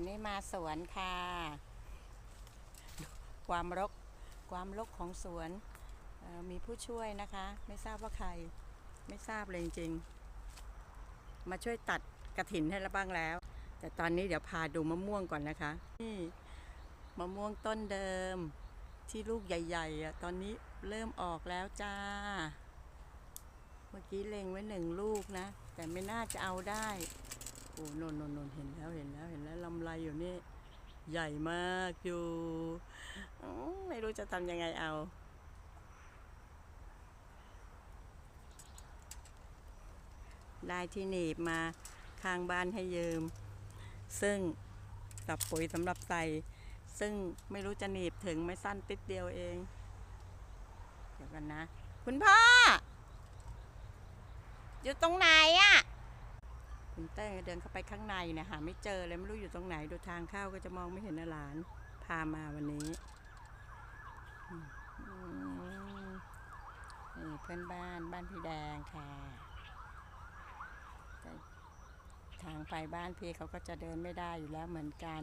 วันนี้มาสวนค่ะ ความรกความรกของสวนมีผู้ช่วยนะคะ ไม่ทราบว่าใครไม่ทราบเลยจริงๆมาช่วยตัดกระถินให้แล้วบ้างแล้ว แต่ตอนนี้เดี๋ยวพาดูมะม่วงก่อนนะคะนี่มะม่วงต้นเดิมที่ลูกใหญ่ๆอะตอนนี้เริ่มออกแล้วจ้า เมื่อกี้เล็งไว้หนึ่งลูกนะ แต่ไม่น่าจะเอาได้ อ้นนนนนเห็นแล้วเห็นแล้วเห็นแล้วลำไรอยู่นี่ ใหญ่มากอยู่ไม่รู้จะทำยังไงเอาได้ที่หนีบมาข้างบ้านให้ยืม ซึ่งกับปุ๋ยสำหรับใส่ซึ่งไม่รู้จะหนีบถึงไม่สั้นติดเดียวเอง เดี๋ยวกันนะ คุณพ่อ อยู่ตรงไหนอะ คุณเต้เดินเข้าไปข้างในเนี่ยหาไม่เจอเลยไม่รู้อยู่ตรงไหนดูทางเข้าก็จะมองไม่เห็นนะหลาน พามาวันนี้นี่เพื่อนบ้านบ้านพี่แดงค่ะทางไปบ้านพี่เขาก็จะเดินไม่ได้อยู่แล้วเหมือนกัน